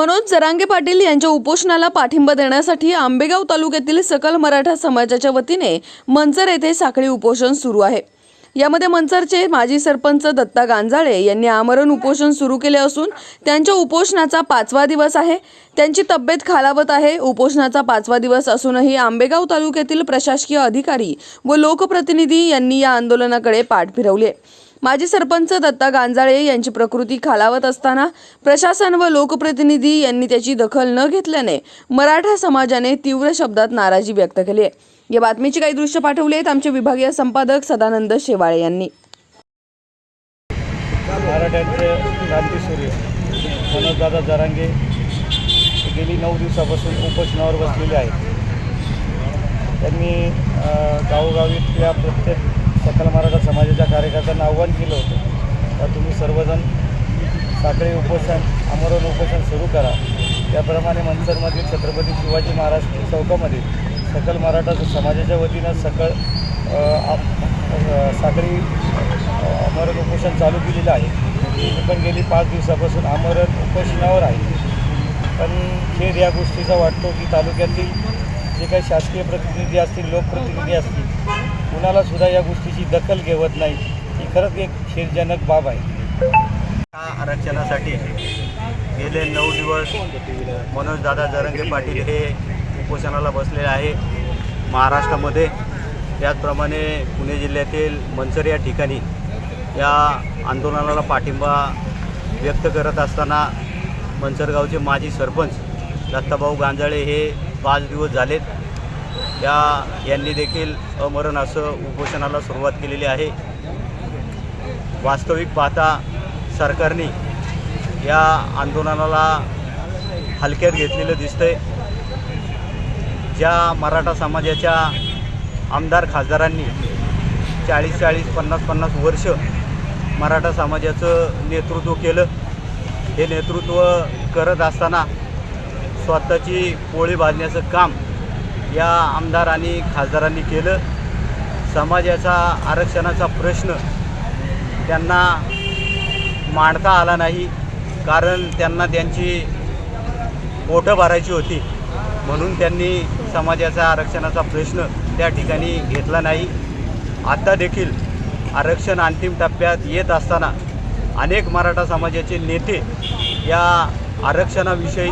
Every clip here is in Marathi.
मनोज जरांगे पाटील यांच्या उपोषणाला पाठिंबा देण्यासाठी आंबेगाव तालुक्यातील सकल मराठा समाजाच्या वतीने मंचर येथे साखळी उपोषण सुरू आहे. यामध्ये मंचरचे माजी सरपंच दत्ता गांजाळे यांनी आमरण उपोषण सुरू केले असून त्यांच्या उपोषणाचा पाचवा दिवस आहे. त्यांची तब्येत खालावत आहे. उपोषणाचा पाचवा दिवस असूनही आंबेगाव तालुक्यातील प्रशासकीय अधिकारी व लोकप्रतिनिधी यांनी या आंदोलनाकडे पाठ फिरवली आहे. माजी सरपंच दत्ता गांजाळे यांची प्रकृती खालावत असताना प्रशासन व लोकप्रतिनिधी यांनी त्याची दखल न घेतल्याने मराठा समाजाने तीव्र शब्दात नाराजी व्यक्त केली आहे. या बातमीची काही दृश्य पाठवली आहेत आमचे विभागीय संपादक सदानंद शेवाळे यांनी. मनोजदादा जरांगे गेली नऊ दिवसापासून उपोषणावर बसलेले आहेत. त्यांनी गावोगावीतल्या प्रत्येक सकल मराठा समाजाच्या कार्यकर्त्यांना आव्हान केलं होतं. तर तुम्ही सर्वजण साखळी उपोषण आमरण उपोषण सुरू करा. त्याप्रमाणे मनसरमधील छत्रपती शिवाजी महाराज चौकामध्ये सकल मराठा समाजाच्या वतीनं सकळ आप- साखळी अमरण आमरण उपोषण चालू केलेलं आहे. मी पण गेली पाच दिवसापासून आमरण उपोषणावर आहे. पण खेद या गोष्टीचा वाटतो की तालुक्यातील जे काही शासकीय प्रतिनिधी असतील लोकप्रतिनिधी असतील कुणाला सुद्धा या गोष्टीची दखल घेवत नाही. ही खरंच एक खेदजनक बाब आहे. या आरक्षणासाठी गेले नऊ दिवस मनोजदादा जरंगे पाटील हे उपोषणाला बसलेले आहे महाराष्ट्रामध्ये त्याचप्रमाणे पुणे जिल्ह्यातील मंचर या ठिकाणी या आंदोलनाला पाठिंबा व्यक्त करत असताना मंचरगावचे माजी सरपंच दत्ताभाऊ गांजाळे हे पाच दिवस झालेत. या यांनी देखील अमरण असं उपोषणाला सुरुवात केलेली आहे. वास्तविक पाहता सरकारने या आंदोलनाला हलक्यात घेतलेलं दिसतंय. ज्या मराठा समाजाच्या आमदार खासदारांनी चाळीस चाळीस पन्नास पन्नास वर्ष मराठा समाजाचं नेतृत्व केलं. हे नेतृत्व करत असताना स्वतःची पोळी भाजण्याचं काम या आमदार आणि खासदारांनी केलं. समाजाचा आरक्षणाचा प्रश्न त्यांना मांडता आला नाही कारण त्यांना त्यांची पोटं भरायची होती. म्हणून त्यांनी समाजाचा आरक्षणाचा प्रश्न त्या ठिकाणी घेतला नाही. आता देखील आरक्षण अंतिम टप्प्यात येत असताना अनेक मराठा समाजाचे नेते या आरक्षणाविषयी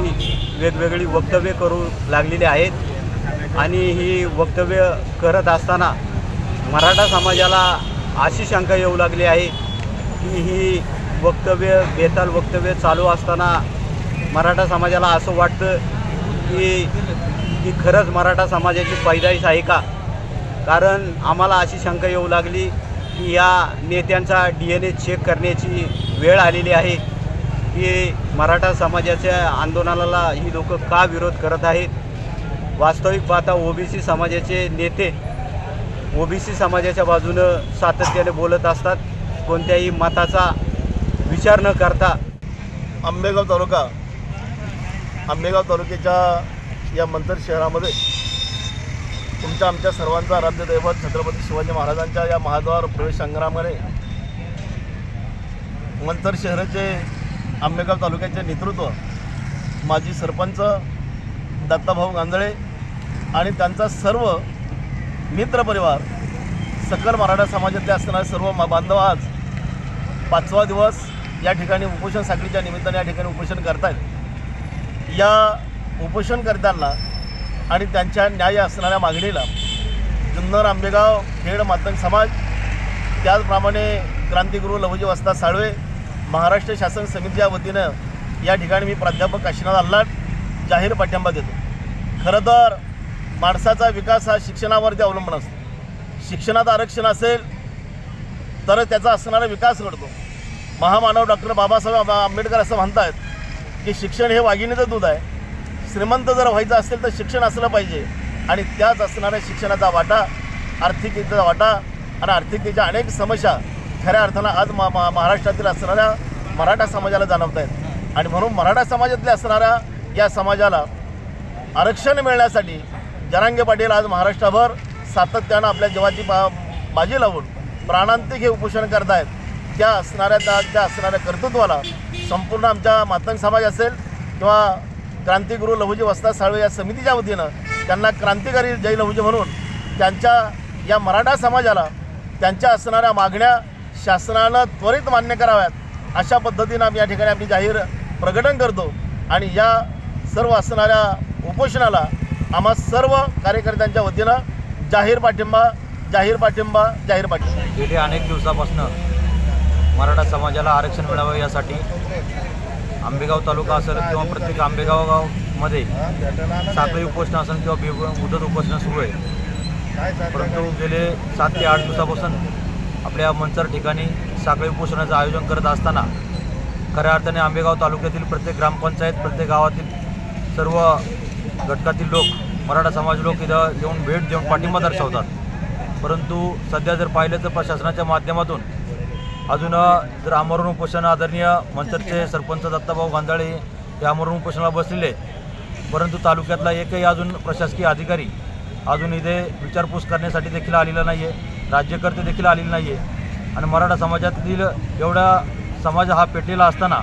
वेगवेगळी वक्तव्य करू लागलेले आहेत. आणि ही वक्तव्य करत असताना मराठा समाजाला अशी शंका येऊ लागली आहे की ही वक्तव्य बेताल वक्तव्य चालू असताना मराठा समाजाला असं वाटतं की ही खरंच मराठा समाजाची पैदाईश आहे का? कारण आम्हाला अशी शंका येऊ लागली की या नेत्यांचा डी एन ए चेक करण्याची वेळ आलेली आहे. की मराठा समाजाच्या आंदोलनाला ही लोक का विरोध करत आहेत? वास्तविक पाहता ओबीसी समाजाचे नेते ओबीसी समाजाच्या बाजूनं सातत्याने बोलत असतात. कोणत्याही मताचा विचार न करता आंबेगाव तालुका आंबेगाव तालुक्याच्या या मंतर शहरामध्ये तुमच्या आमच्या सर्वांचा आराध्य दैवत छत्रपती शिवाजी महाराजांच्या या महाद्वार प्रवेश संग्रामाने मंतर शहराचे आंबेगाव तालुक्याचे नेतृत्व माजी सरपंच दत्ताभाऊ गांधळे आणि त्यांचा सर्व मित्रपरिवार सकल मराठा समाजातले असणारे सर्व बांधव आज पाचवा दिवस या ठिकाणी उपोषण साखळीच्या निमित्ताने या ठिकाणी उपोषण करतायत. या उपोषण करताना आणि त्यांच्या न्याय असणाऱ्या मागणीला जुन्नर आंबेगाव खेड मातंग समाज त्याचप्रमाणे क्रांतिगुरू लहुजी वस्ता साळवे महाराष्ट्र शासन समितीच्या वतीनं या ठिकाणी मी प्राध्यापक काशीनाथ अल्लाट जाहीर पाठिंबा देतो. खरं तर माणसाचा विकास हा शिक्षणावरती अवलंबून असतो. शिक्षणात आरक्षण असेल तर त्याचा असणारा विकास घडतो. महामानव डॉक्टर बाबासाहेब आंबेडकर असं म्हणतात की शिक्षण हे वाघिणीचं दूध आहे. श्रीमंत जर व्हायचं असेल तर शिक्षण असलं पाहिजे आणि त्याच असणाऱ्या शिक्षणाचा वाटा आर्थिकतेचा वाटा आणि आर्थिकतेच्या अनेक समस्या खऱ्या अर्थानं आज मा मा- महाराष्ट्रातील असणाऱ्या मराठा समाजाला जाणवत आहेत आणि म्हणून मराठा समाजातल्या असणाऱ्या या समाजाला आरक्षण मिळण्यासाठी जरांगे पाटील आज महाराष्ट्रभर सातत्यानं आपल्या जीवाची बा बाजी लावून प्राणांतिक हे उपोषण करतायत. त्या असणाऱ्या त्या त्या असणाऱ्या कर्तृत्वाला संपूर्ण आमच्या मातंग समाज असेल किंवा क्रांतिगुरू लहुजी वस्ता साळवे या समितीच्या वतीनं त्यांना क्रांतिकारी जय लहुजी म्हणून त्यांच्या या मराठा समाजाला त्यांच्या असणाऱ्या मागण्या शासनानं त्वरित मान्य कराव्यात. अशा पद्धतीनं आम्ही या ठिकाणी आपली जाहीर प्रकटन करतो. आणि या सर्व असणाऱ्या उपोषणाला आम्हा सर्व कार्यकर्त्यांच्या वतीनं जाहीर पाठिंबा जाहीर पाठिंबा जाहीर पाठिंबा. गेले अनेक दिवसापासून मराठा समाजाला आरक्षण मिळावं यासाठी आंबेगाव तालुका असेल किंवा प्रत्येक आंबेगाव गावमध्ये साखळी उपोषण असेल किंवा बे मुदत उपोषण सुरू आहे. परंतु गेले सात ते आठ दिवसापासून आपल्या मंचर ठिकाणी साखळी उपोषणाचं आयोजन करत असताना खऱ्या अर्थाने आंबेगाव तालुक्यातील प्रत्येक ग्रामपंचायत प्रत्येक गावातील सर्व घटकातील लोक मराठा समाज लोक इथं येऊन भेट देऊन पाठिंबा दर्शवतात. परंतु सध्या जर पाहिलं तर प्रशासनाच्या माध्यमातून अजून जर आमरण उपोषण आदरणीय मंचरचे सरपंच दत्ताभाऊ गांधळे हे आमरण उपोषणाला बसलेले परंतु तालुक्यातला एकही अजून प्रशासकीय अधिकारी अजून इथे विचारपूस करण्यासाठी देखील आलेला नाही आहे राज्यकर्ते देखील आलेले नाही आहे आणि मराठा समाजातील एवढा समाज हा पेटलेला असताना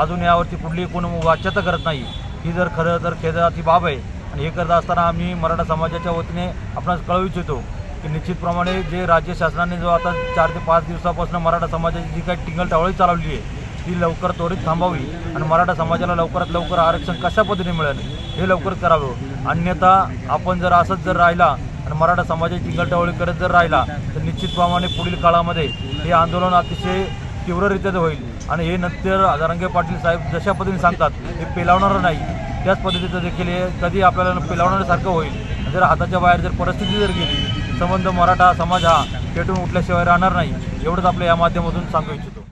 अजून यावरती कुठली कोण वाच्यता करत नाही. ही जर खरं तर खेदाची बाब आहे. आणि हे करत असताना आम्ही मराठा समाजाच्या वतीने आपणास कळवू इच्छितो की निश्चितप्रमाणे जे राज्य शासनाने जो आता चार ते पाच दिवसापासून मराठा समाजाची जी काही टिंगल टावळी चालवली आहे ती लवकर त्वरित थांबावी. आणि मराठा समाजाला लवकरात लवकर आरक्षण कशा पद्धतीने मिळेल हे लवकर करावं. अन्यथा आपण जर असंच जर राहिला आणि मराठा समाजाची टिंगलटावळी करत जर राहिला तर निश्चितप्रमाणे पुढील काळामध्ये हे आंदोलन अतिशय तीव्ररित्याचं होईल. आणि हे नंतर जरांगे पाटील साहेब जशा पद्धतीने सांगतात हे पेलावणारं नाही. त्याच पद्धतीचं देखील हे कधी आपल्याला पेलावणाऱ्यासारखं होईल. जर हाताच्या बाहेर जर परिस्थिती जर गेली संबंध मराठा समाज हा पेटून उठल्याशिवाय राहणार नाही एवढंच आपल्या या माध्यमातून सांगू इच्छितो.